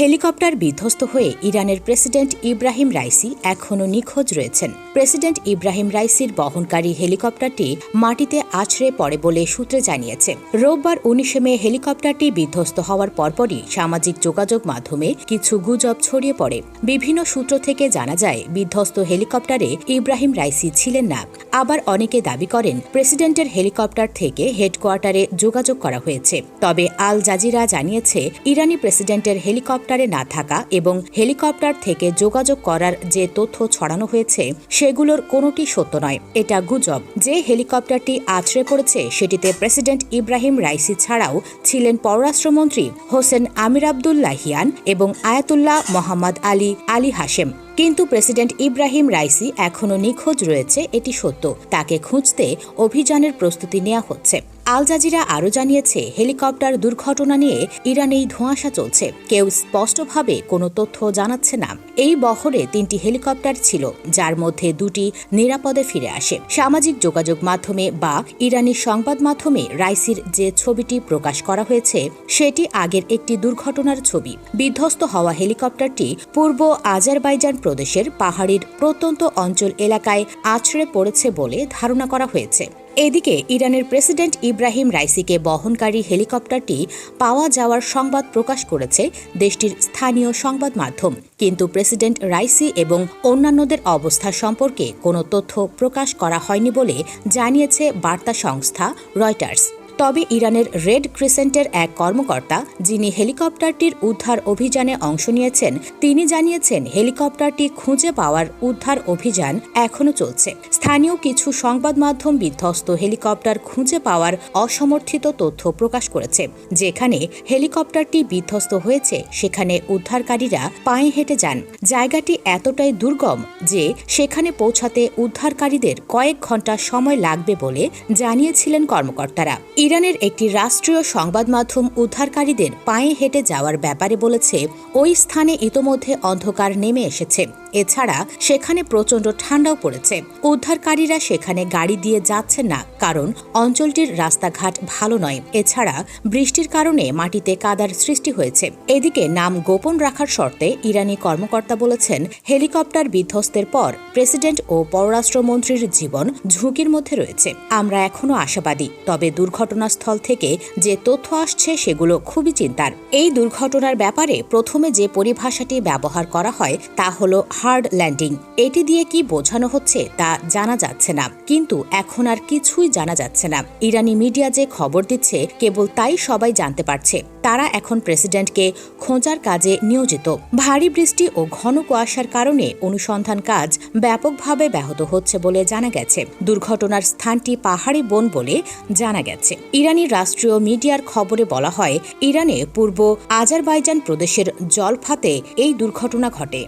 Helicopter বিধ্বস্ত হয়ে ইরানের প্রেসিডেন্ট ইব্রাহিম রাইসি এখনও নিখোঁজ রয়েছেন। প্রেসিডেন্ট ইব্রাহিম রাইসির বহনকারী হেলিকপ্টারটি মাটিতে আছড়ে পড়ে বলে সূত্রে জানিয়েছে। রোববার উনিশে মে হেলিকপ্টারটি বিধ্বস্ত হওয়ার পরপরই সামাজিক যোগাযোগ মাধ্যমে কিছু গুজব ছড়িয়ে পড়ে। বিভিন্ন সূত্র থেকে জানা যায়, বিধ্বস্ত হেলিকপ্টারে ইব্রাহিম রাইসি ছিলেন না। আবার অনেকে দাবি করেন, প্রেসিডেন্টের হেলিকপ্টার থেকে হেডকোয়ার্টারে যোগাযোগ করা হয়েছে। তবে আল জাজিরা জানিয়েছে, ইরানি প্রেসিডেন্টের হেলিকপ্টারে না থাকা এবং হেলিকপ্টার থেকে যোগাযোগ করার যে তথ্য ছড়ানো হয়েছে, সেগুলোর কোনোটি সত্য নয়। এটা গুজব। যে হেলিকপ্টারটি আছড়ে পড়েছে, সেটিতে প্রেসিডেন্ট ইব্রাহিম রাইসি ছাড়াও ছিলেন পররাষ্ট্রমন্ত্রী হোসেন আমির আবদুল্লাহিয়ান এবং Ayatollah Mohammad Ali Ali Hashem. কিন্তু প্রেসিডেন্ট ইব্রাহিম রাইসি এখনও নিখোঁজ রয়েছে, এটি সত্য। তাকে খুঁজতে অভিযানের প্রস্তুতি নেওয়া হচ্ছে। আল জাজিরা আরও জানিয়েছে, হেলিকপ্টার দুর্ঘটনা নিয়ে ইরানেই ধোঁয়াশা চলছে। কেউ স্পষ্টভাবে কোনো তথ্য জানাচ্ছে না। এই বহরে তিনটি হেলিকপ্টার ছিল, যার মধ্যে দুটি নিরাপদে ফিরে আসে। সামাজিক যোগাযোগ মাধ্যমে বা ইরানি সংবাদ মাধ্যমে রাইসির যে ছবিটি প্রকাশ করা হয়েছে, সেটি আগের একটি দুর্ঘটনার ছবি। বিধ্বস্ত হওয়া হেলিকপ্টারটি পূর্ব আজারবাইজান প্রদেশের পাহাড়ির প্রত্যন্ত অঞ্চল এলাকায় আছড়ে পড়েছে বলে ধারণা করা হয়েছে। এদিকে ইরানের প্রেসিডেন্ট ইব্রাহিম রাইসিকে বহনকারী হেলিকপ্টারটি পাওয়া যাওয়ার সংবাদ প্রকাশ করেছে দেশটির স্থানীয় সংবাদ মাধ্যম। কিন্তু প্রেসিডেন্ট রাইসি এবং অন্যান্যদের অবস্থা সম্পর্কে কোনো তথ্য প্রকাশ করা হয়নি বলে জানিয়েছে বার্তা সংস্থা রয়টার্স। তবে ইরানের রেড ক্রিসেন্টের এক কর্মকর্তা, যিনি হেলিকপ্টারটির উদ্ধার অভিযানে অংশ নিয়েছেন, তিনি জানিয়েছেন হেলিকপ্টারটি খুঁজে পাওয়ার উদ্ধার অভিযান এখনও চলছে। স্থানীয় কিছু সংবাদ মাধ্যম বিধ্বস্ত হেলিকপ্টার খুঁজে পাওয়ার অসমর্থিত তথ্য প্রকাশ করেছে, যেখানে হেলিকপ্টারটি বিধ্বস্ত হয়েছে, সেখানে উদ্ধারকারীরা পায়ে হেঁটে যান। জায়গাটি এতটাই দুর্গম যে সেখানে পৌঁছাতে উদ্ধারকারীদের কয়েক ঘণ্টা সময় লাগবে বলে জানিয়েছিলেন কর্মকর্তারা। ইরানের একটি রাষ্ট্রীয় সংবাদ মাধ্যম উদ্ধারকারীদের পায়ে হেঁটে যাওয়ার ব্যাপারে বলেছে, ওই স্থানে ইতোমধ্যে অন্ধকার নেমে এসেছে। এছাড়া সেখানে প্রচণ্ড ঠান্ডাও পড়েছে। উদ্ধারকারীরা সেখানে গাড়ি দিয়ে যাচ্ছেন না, কারণ অঞ্চলটির রাস্তাঘাট ভালো নয়। এছাড়া বৃষ্টির কারণে মাটিতে কাদার সৃষ্টি হয়েছে। এদিকে নাম গোপন রাখার শর্তে ইরানি কর্মকর্তা বলেছেন, হেলিকপ্টার বিধ্বস্তের পর প্রেসিডেন্ট ও পররাষ্ট্রমন্ত্রীর জীবন ঝুঁকির মধ্যে রয়েছে। আমরা এখনও আশাবাদী, তবে দুর্ঘটনাস্থল থেকে যে তথ্য আসছে সেগুলো খুবই চিন্তার। এই দুর্ঘটনার ব্যাপারে প্রথমে যে পরিভাষাটি ব্যবহার করা হয় তা হল হার্ড ল্যান্ডিং। এটি দিয়ে কি বোঝানো হচ্ছে তা জানা যাচ্ছে না। কিন্তু এখন আর কিছুই জানা যাচ্ছে না। ইরানি মিডিয়া যে খবর দিচ্ছে, কেবল তাই সবাই জানতে পারছে। তারা এখন প্রেসিডেন্টকে খোঁজার কাজে নিয়োজিত। ভারী বৃষ্টি ও ঘন কুয়াশার কারণে অনুসন্ধান কাজ ব্যাপকভাবে ব্যাহত হচ্ছে বলে জানা গেছে। দুর্ঘটনার স্থানটি পাহাড়ি বন বলে জানা গেছে। ইরানি রাষ্ট্রীয় মিডিয়ার খবরে বলা হয়, ইরানে পূর্ব আজারবাইজান প্রদেশের জলফাতে এই দুর্ঘটনা ঘটে।